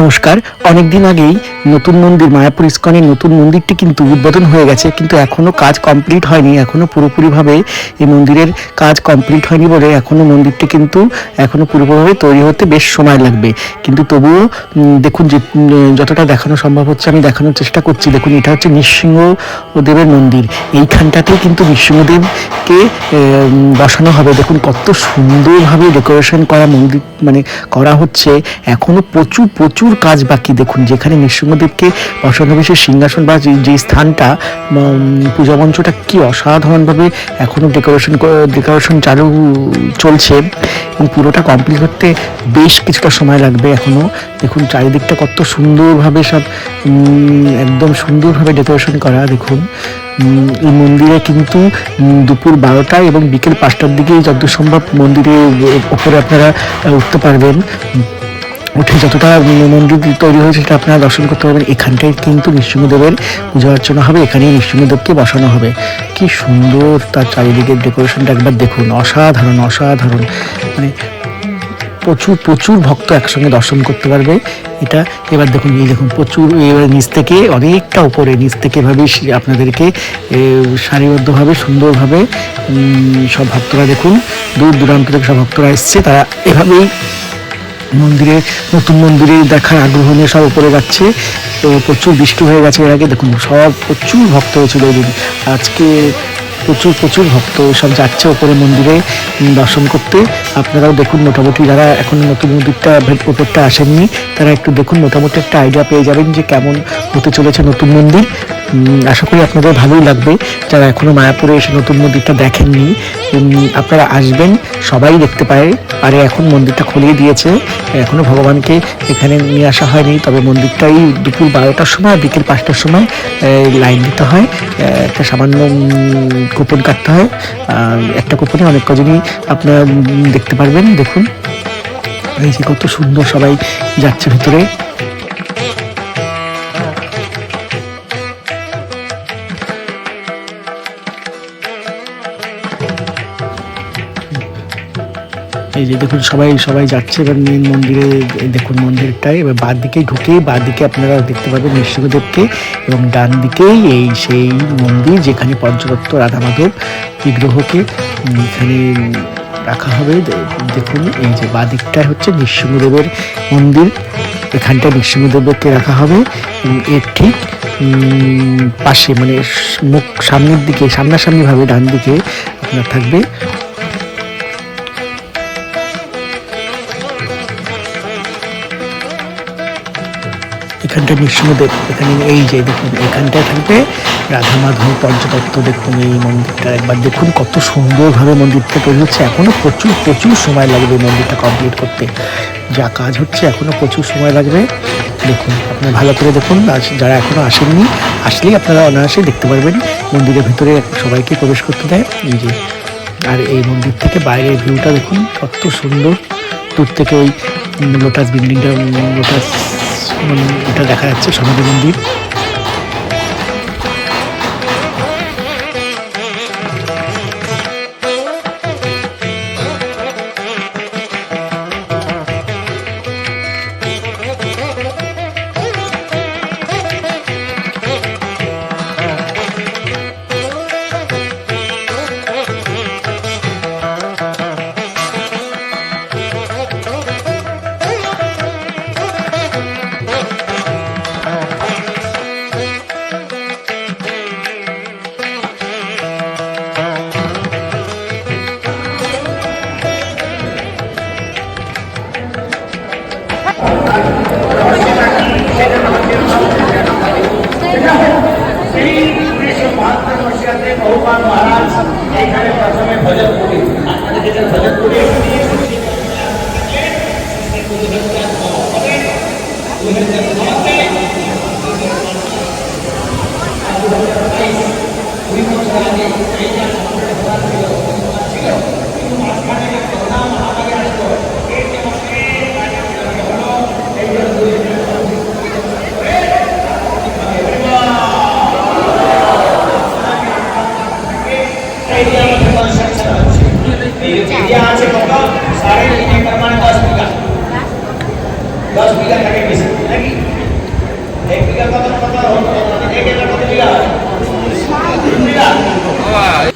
নমস্কার, অনেকদিন আগেই নতুন মন্দির, মায়াপুর ইস্কনের নতুন মন্দিরটি কিন্তু উদ্বোধন হয়ে গেছে, কিন্তু এখনও কাজ কমপ্লিট হয়নি, এখনও পুরোপুরিভাবে এই মন্দিরের কাজ কমপ্লিট হয়নি বলে এখনও মন্দিরটি কিন্তু এখনও পুরোপুরিভাবে তৈরি হতে বেশ সময় লাগবে। কিন্তু তবুও দেখুন যে যতটা দেখানো সম্ভব হচ্ছে, আমি দেখানোর চেষ্টা করছি। দেখুন, এটা হচ্ছে নৃসিংহ দেবের মন্দির। এইখানটাতেই কিন্তু নৃসিংহদেবকে বসানো হবে। দেখুন, কত সুন্দরভাবে ডেকোরেশন করা মন্দির মানে করা হচ্ছে। এখনও প্রচুর প্রচুর কাজ বাকি, দেখুন, যেখানে নৃসিংহদেবকে বসানো সিংহাসন বা যে- স্থানটা পূজা মঞ্চটা কি অসাধারণভাবে এখনও ডেকোরেশন ডেকোরেশন চালু চলছে এবং পুরোটা কমপ্লিট করতে বেশ কিছুটা সময় লাগবে এখনও দেখুন, চারিদিকটা কত সুন্দরভাবে সব একদম সুন্দরভাবে ডেকোরেশন করা, দেখুন। এই মন্দিরে কিন্তু দুপুর বারোটা এবং বিকেল পাঁচটার দিকে যত সম্ভব মন্দিরের ওপরে আপনারা উঠতে পারবেন। উঠে যতটা মন্দির তৈরি হয়েছে সেটা আপনারা দর্শন করতে পারবেন। এখানটায় কিন্তু নৃসিংহদেবের পুজো অর্চনা হবে, এখানেই নৃসিংহদেবকে বসানো হবে। কি সুন্দর তার চারিদিকের ডেকোরেশনটা একবার দেখুন, অসাধারণ অসাধারণ। মানে প্রচুর প্রচুর ভক্ত একসঙ্গে দর্শন করতে পারবে। এটা এবার দেখুন, এই দেখুন, প্রচুর, এবার নিচ থেকে অনেকটা উপরে, নিচ থেকে এভাবে আপনাদেরকে সারিবদ্ধভাবে, সুন্দরভাবে সব ভক্তরা দেখুন। দূর দূরান্ত থেকে সব ভক্তরা এসছে, তারা এভাবেই মন্দিরে, নতুন মন্দিরে দেখার আগ্রহ নিয়ে সব উপরে যাচ্ছে। তো প্রচুর বৃষ্টি হয়ে গেছে এর আগে। দেখুন, সব প্রচুর ভক্ত হয়েছিল ওই দিন আজকে প্রচুর প্রচুর ভক্ত সব যাচ্ছে ওপরে মন্দিরে দর্শন করতে। আপনারাও দেখুন মোটামুটি, যারা এখন নতুন মন্দিরটা ওপরটা আসেননি, তারা একটু দেখুন, মোটামুটি একটা আইডিয়া পেয়ে যাবেন যে কেমন হতে চলেছে নতুন মন্দির। আশা করি আপনাদের ভালোই লাগবে। যারা এখনও মায়াপুরে এসে নতুন মন্দিরটা দেখেননি আপনারা আসবেন, সবাই দেখতে পারে। আরে, এখন মন্দিরটা খুলিয়ে দিয়েছে। এখনও ভগবানকে এখানে নিয়ে আসা হয়নি, তবে মন্দিরটাই দুপুর বারোটার সময়, বিকেল পাঁচটার সময় লাইন দিতে হয়। একটা সামান্য কুপন কাটতে হয়। একটা কুপনে অনেক কজনই আপনারা দেখতে পারবেন। দেখুন। এই যে কত সুন্দর সবাই যাচ্ছে ভিতরে। এই যে দেখুন, সবাই সবাই যাচ্ছে এবার মেন মন্দিরে দেখুন মন্দিরটায়। এবার বাঁ দিকে ঢুকেই বাঁ দিকে আপনারা দেখতে পাবেন নৃসিংহদেবকে এবং ডান দিকেই এই সেই মন্দির যেখানে পঞ্চরত্ন রাধা মাধব বিগ্রহকে এখানে রাখা হবে। দেখুন, এই যে বাঁ দিকটায় হচ্ছে নৃসিংহদেবের মন্দির। এখানটা নৃসিংহদেবকে রাখা হবে। এর ঠিক পাশে মানে মুখ সামনের দিকে সামনাসামনি ভাবে ডান দিকে আপনার থাকবে। এখানটা নৃসিংহদেব এখানে এই যে দেখুন, এখানটায় থাকবে রাধা মাধব পঞ্চতত্ত্ব দেখুন, এই মন্দিরটা একবার দেখুন, কত সুন্দরভাবে মন্দিরটা তৈরি হচ্ছে। এখনও প্রচুর প্রচুর সময় লাগবে মন্দিরটা কমপ্লিট করতে। যা কাজ হচ্ছে, এখনও প্রচুর সময় লাগবে। দেখুন, আপনারা ভালো করে দেখুন যারা এখনও আসেননি, আসলেই আপনারা অনায়াসে দেখতে পারবেন মন্দিরের ভিতরে সবাইকে প্রবেশ করতে দেয়। এই যে, আর এই মন্দির থেকে বাইরের ভিউটা দেখুন, কত সুন্দর। দূর থেকে ওই লোটাস বিল্ডিংটা লোটাস এটা দেখা যাচ্ছে সমাধি মন্দির। এরিয়া আছে কত সাড়ে তিন একর মানে দশ বিঘা দশ বিঘা থাকে বেশি নাকি? এক বিঘা কত কত? এক বিঘা কত বিঘা? হয়